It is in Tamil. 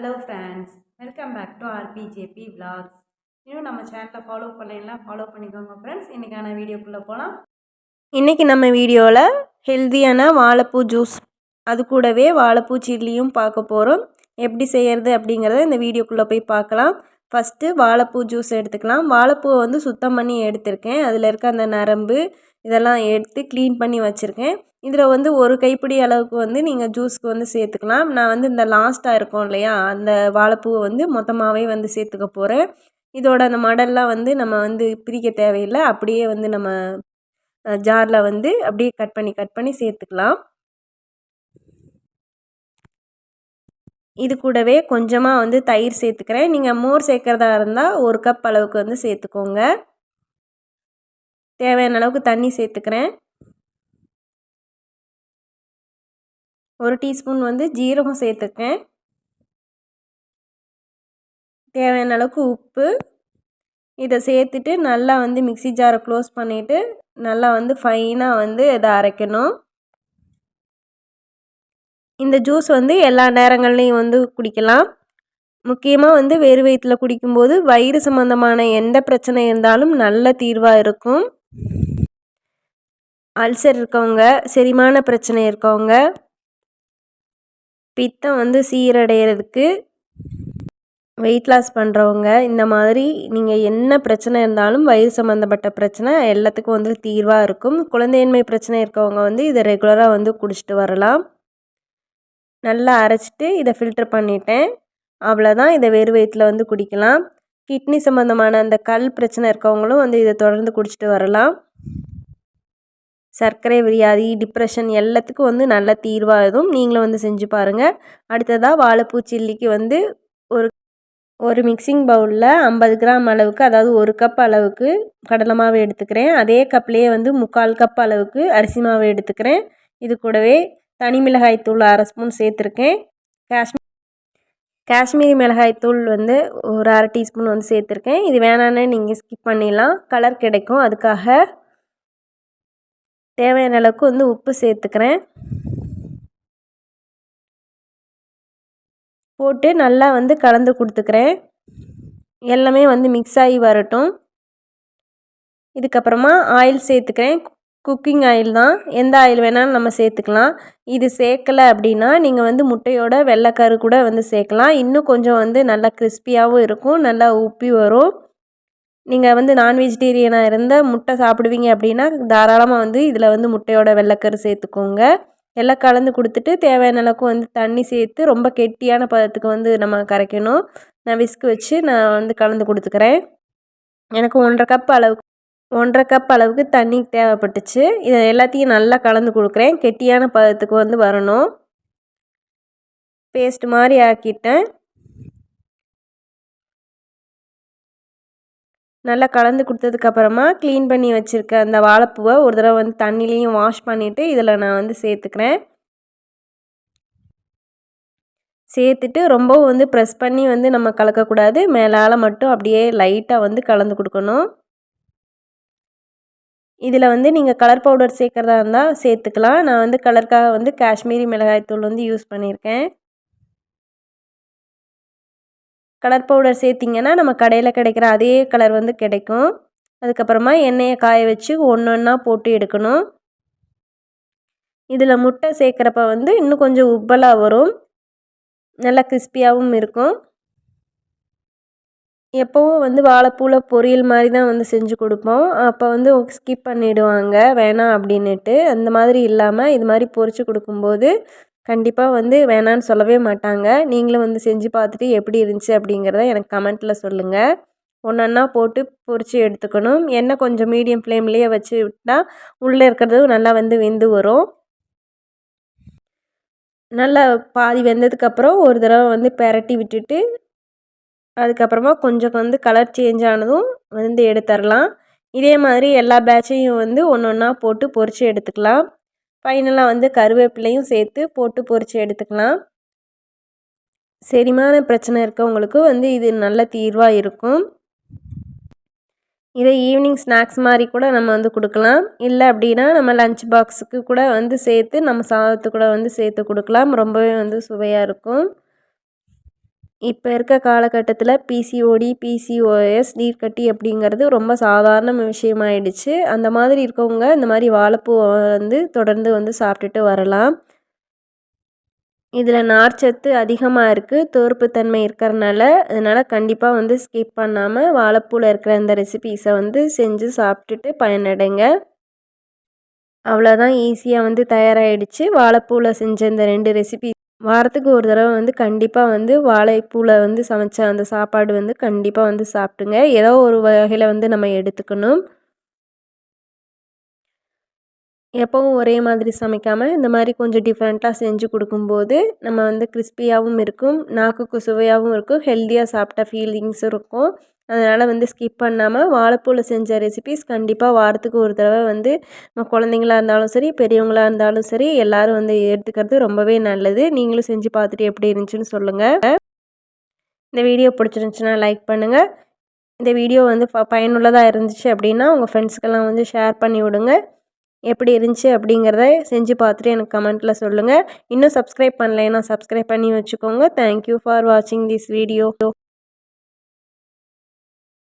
Hello friends welcome back to RPJP vlogs. இன்னும் நம்ம சேனலை ஃபாலோ பண்ணலாம் ஃபாலோ பண்ணிக்கோங்க ஃப்ரெண்ட்ஸ் இன்றைக்கான வீடியோக்குள்ளே போகலாம் இன்றைக்கி நம்ம வீடியோவில் ஹெல்த்தியான வாழைப்பூ ஜூஸ் அது கூடவே வாழைப்பூ சில்லியும் பார்க்க போகிறோம் எப்படி செய்கிறது அப்படிங்கிறத இந்த வீடியோக்குள்ளே போய் பார்க்கலாம். ஃபஸ்ட்டு வாழைப்பூ ஜூஸ் எடுத்துக்கலாம். வாழைப்பூவை வந்து சுத்தம் பண்ணி எடுத்திருக்கேன். அதில் இருக்க அந்த நரம்பு இதெல்லாம் எடுத்து க்ளீன் பண்ணி வச்சுருக்கேன். இதில் வந்து ஒரு கைப்பிடி அளவுக்கு வந்து நீங்கள் ஜூஸ்க்கு வந்து சேர்த்துக்கலாம். நான் வந்து இந்த லாஸ்ட்டாக இருக்கும் இல்லையா? அந்த வாழைப்பூவை வந்து மொத்தமாகவே வந்து சேர்த்துக்க போகிறேன் இதோட அந்த மடல்லாம் வந்து நம்ம வந்து பிரிக்க தேவையில்லை. அப்படியே வந்து நம்ம ஜாரில் வந்து அப்படியே கட் பண்ணி கட் பண்ணி சேர்த்துக்கலாம். இது கூடவே கொஞ்சமாக வந்து தயிர் சேர்த்துக்கிறேன். நீங்கள் மோர் சேர்க்குறதா இருந்தால் ஒரு கப் அளவுக்கு வந்து சேர்த்துக்கோங்க. தேவையான அளவுக்கு தண்ணி சேர்த்துக்கிறேன். ஒரு டீஸ்பூன் வந்து ஜீரகம் சேர்த்துக்கேன் தேவையான அளவுக்கு உப்பு. இதை சேர்த்துட்டு நல்லா வந்து மிக்சி ஜாரை க்ளோஸ் பண்ணிவிட்டு நல்லா வந்து ஃபைனாக வந்து இதை அரைக்கணும். இந்த ஜூஸ் வந்து எல்லா நேரங்கள்லேயும் வந்து குடிக்கலாம். முக்கியமாக வந்து வெறு வயிற்றில் குடிக்கும்போது வயிறு சம்மந்தமான எந்த பிரச்சனை இருந்தாலும் நல்ல தீர்வாக இருக்கும். அல்சர் இருக்கவங்க செரிமான பிரச்சனை இருக்கவங்க பித்தம் வந்து சீரடைகிறதுக்கு வெயிட் லாஸ் பண்ணுறவங்க இந்த மாதிரி நீங்கள் என்ன பிரச்சனை இருந்தாலும் வயிறு சம்மந்தப்பட்ட பிரச்சனை எல்லாத்துக்கும் வந்து தீர்வாக இருக்கும். குழந்தையின்மை பிரச்சனை இருக்கவங்க வந்து இதை ரெகுலராக வந்து குடிச்சிட்டு வரலாம். நல்லா அரைச்சிட்டு இதை ஃபில்டர் பண்ணிட்டேன். அவ்வளோதான் இதை வெறு வயிற்றில் வந்து குடிக்கலாம். கிட்னி சம்மந்தமான அந்த கல் பிரச்சனை இருக்கவங்களும் வந்து இதை தொடர்ந்து குடிச்சிட்டு வரலாம். சர்க்கரை வியாதி டிப்ரெஷன் எல்லாத்துக்கும் வந்து நல்ல தீர்வாக இதுவும் நீங்களும் வந்து செஞ்சு பாருங்கள் அடுத்ததாக வாழைப்பூ சில்லிக்கு வந்து ஒரு ஒரு மிக்சிங் பவுலில் ஐம்பது கிராம் அளவுக்கு அதாவது ஒரு கப் அளவுக்கு கடலை மாவு எடுத்துக்கிறேன். அதே கப்லேயே வந்து முக்கால் கப் அளவுக்கு அரிசி மாவு எடுத்துக்கிறேன். இது கூடவே தனி மிளகாய் தூள் அரை ஸ்பூன் சேர்த்துருக்கேன். காஷ்மீர் காஷ்மீரி மிளகாய் தூள் வந்து ஒரு அரை டீஸ்பூன் வந்து சேர்த்துருக்கேன். இது வேணான்னு நீங்கள் ஸ்கிப் பண்ணிடலாம். கலர் கிடைக்கும். அதுக்காக தேவையான அளவுக்கு வந்து உப்பு சேர்த்துக்கிறேன். போட்டு நல்லா வந்து கலந்து கொடுத்துக்கிறேன். எல்லாமே வந்து மிக்ஸ் ஆகி வரட்டும். இதுக்கப்புறமா ஆயில் சேர்த்துக்கிறேன். குக்கிங் ஆயில் தான். எந்த ஆயில் வேணாலும் நம்ம சேர்த்துக்கலாம். இது சேர்க்கலை அப்படின்னா நீங்கள் வந்து முட்டையோட வெள்ளைக்கரு கூட வந்து சேர்க்கலாம். இன்னும் கொஞ்சம் வந்து நல்லா கிறிஸ்பியாகவும் இருக்கும். நல்லா உப்பி வரும். நீங்கள் வந்து நான் வெஜிடேரியனாக இருந்தால் முட்டை சாப்பிடுவீங்க அப்படின்னா தாராளமாக வந்து இதில் வந்து முட்டையோட வெள்ளைக்கரு சேர்த்துக்கோங்க. எல்லாம் கலந்து கொடுத்துட்டு தேவையான அளவுக்கு வந்து தண்ணி சேர்த்து ரொம்ப கெட்டியான பதத்துக்கு வந்து நம்ம கரைக்கணும். நான் விஸ்க் வச்சு நான் வந்து கலந்து கொடுத்துக்கிறேன். எனக்கு ஒன்றரை கப் அளவுக்கு ஒன்றரை கப் அளவுக்கு தண்ணி தேவைப்பட்டுச்சு. இதை எல்லாத்தையும் நல்லா கலந்து கொடுக்குறேன். கெட்டியான பதத்துக்கு வந்து வரணும். பேஸ்ட் மாதிரி ஆக்கிட்டேன். நல்லா கலந்து கொடுத்ததுக்கப்புறமா க்ளீன் பண்ணி வச்சுருக்க அந்த வாழைப்பூவை ஒரு தடவை வந்து தண்ணிலையும் வாஷ் பண்ணிவிட்டு இதில் நான் வந்து சேர்த்துக்கிறேன். சேர்த்துட்டு ரொம்பவும் வந்து ப்ரெஸ் பண்ணி வந்து நம்ம கலக்கக்கூடாது. மேலால் மட்டும் அப்படியே லைட்டாக வந்து கலந்து கொடுக்கணும். இதில் வந்து நீங்கள் கலர் பவுடர் சேர்க்குறதா இருந்தால் சேர்த்துக்கலாம். நான் வந்து கலருக்காக வந்து காஷ்மீரி மிளகாய்த்தூள் வந்து யூஸ் பண்ணியிருக்கேன். கலர் பவுடர் சேர்த்திங்கன்னா நம்ம கடையில் கிடைக்கிற அதே கலர் வந்து கிடைக்கும். அதுக்கப்புறமா எண்ணெயை காய வச்சு ஒன்று ஒன்றா போட்டு எடுக்கணும். இதில் முட்டை சேர்க்குறப்ப வந்து இன்னும் கொஞ்சம் உப்பலாக வரும். நல்லா கிறிஸ்பியாகவும் இருக்கும். எப்போவும் வந்து வாழைப்பூவில் பொரியல் மாதிரி தான் வந்து செஞ்சு கொடுப்போம். அப்போ வந்து ஸ்கிப் பண்ணிவிடுவாங்க வேணாம் அப்படின்னுட்டு. அந்த மாதிரி இல்லாமல் இது மாதிரி பொரித்து கொடுக்கும்போது கண்டிப்பாக வந்து வேணான்னு சொல்லவே மாட்டாங்க. நீங்களும் வந்து செஞ்சு பார்த்துட்டு எப்படி இருந்துச்சு அப்படிங்கிறத எனக்கு கமெண்ட்டில் சொல்லுங்கள் ஒன்றா போட்டு பொரித்து எடுத்துக்கணும். எண்ணெய் கொஞ்சம் மீடியம் ஃப்ளேம்லேயே வச்சு விட்டால் உள்ளே இருக்கிறது நல்லா வந்து வெந்து வரும். நல்லா பாதி வெந்ததுக்கப்புறம் ஒரு தடவை வந்து பெரட்டி விட்டுட்டு அதுக்கப்புறமா கொஞ்சம் வந்து கலர் சேஞ்ச் ஆனதும் வந்து எடுத்துடலாம் இதே மாதிரி எல்லா பேட்சையும் வந்து ஒன்று ஒன்றா போட்டு பொரித்து எடுத்துக்கலாம். ஃபைனலாக வந்து கருவேப்பிலையும் சேர்த்து போட்டு பொரித்து எடுத்துக்கலாம். செரிமான பிரச்சனை இருக்கவங்களுக்கு வந்து இது நல்ல தீர்வாக இருக்கும். இதை ஈவினிங் ஸ்நாக்ஸ் மாதிரி கூட நம்ம வந்து கொடுக்கலாம். இல்லை அப்படின்னா நம்ம லஞ்ச் பாக்ஸுக்கு கூட வந்து சேர்த்து நம்ம சாதத்து கூட வந்து சேர்த்து கொடுக்கலாம். ரொம்பவே வந்து சுவையாக இருக்கும். இப்போ இருக்க காலகட்டத்தில் பிசிஓடி பிசிஓஎஸ் நீர்க்கட்டி அப்படிங்கிறது ரொம்ப சாதாரண விஷயமாயிடுச்சு. அந்த மாதிரி இருக்கவங்க இந்த மாதிரி வாழைப்பூவை வந்து தொடர்ந்து வந்து சாப்பிட்டுட்டு வரலாம். இதில் நார்ச்சத்து அதிகமாக இருக்குது தோர்ப்புத்தன்மை இருக்கிறனால அதனால் கண்டிப்பாக வந்து ஸ்கிப் பண்ணாமல் வாழைப்பூவில் இருக்கிற இந்த ரெசிபீஸை வந்து செஞ்சு சாப்பிட்டுட்டு பயனடைங்க. அவ்வளோதான் ஈஸியாக வந்து தயாராகிடுச்சு வாழைப்பூவில் செஞ்ச இந்த ரெண்டு ரெசிபி வாரத்துக்கு ஒரு தடவை வந்து கண்டிப்பாக வந்து வாழைப்பூவில் வந்து சமைச்ச அந்த சாப்பாடு வந்து கண்டிப்பாக வந்து சாப்பிட்டுங்க ஏதோ ஒரு வகையில் வந்து நம்ம எடுத்துக்கணும். எப்போவும் ஒரே மாதிரி சமைக்காமல் இந்த மாதிரி கொஞ்சம் டிஃப்ரெண்ட்டாக செஞ்சு கொடுக்கும்போது நம்ம வந்து கிறிஸ்பியாகவும் இருக்கும் நாக்குக்கு சுவையாகவும் இருக்கும் ஹெல்த்தியாக சாப்பிட்ட ஃபீலிங்ஸும் இருக்கும். அதனால் வந்து ஸ்கிப் பண்ணாமல் வாழைப்பூவில் செஞ்ச ரெசிபிஸ் கண்டிப்பாக வாரத்துக்கு ஒரு தடவை வந்து நம்ம குழந்தைங்களா இருந்தாலும் சரி பெரியவங்களாக இருந்தாலும் சரி எல்லோரும் வந்து எடுத்துக்கிறது ரொம்பவே நல்லது. நீங்களும் செஞ்சு பார்த்துட்டு எப்படி இருந்துச்சுன்னு சொல்லுங்கள் இந்த வீடியோ பிடிச்சிருந்துச்சுன்னா லைக் பண்ணுங்கள் இந்த வீடியோ வந்து ப பயனுள்ளதாக இருந்துச்சு அப்படின்னா உங்கள் ஃப்ரெண்ட்ஸ்க்கெல்லாம் வந்து ஷேர் பண்ணி விடுங்க. எப்படி இருந்துச்சு அப்படிங்கிறத செஞ்சு பார்த்துட்டு எனக்கு கமெண்ட்டில் சொல்லுங்கள் இன்னும் சப்ஸ்கிரைப் பண்ணலைன்னா சப்ஸ்கிரைப் பண்ணி வச்சுக்கோங்க. தேங்க்யூ ஃபார் வாட்சிங் திஸ் வீடியோ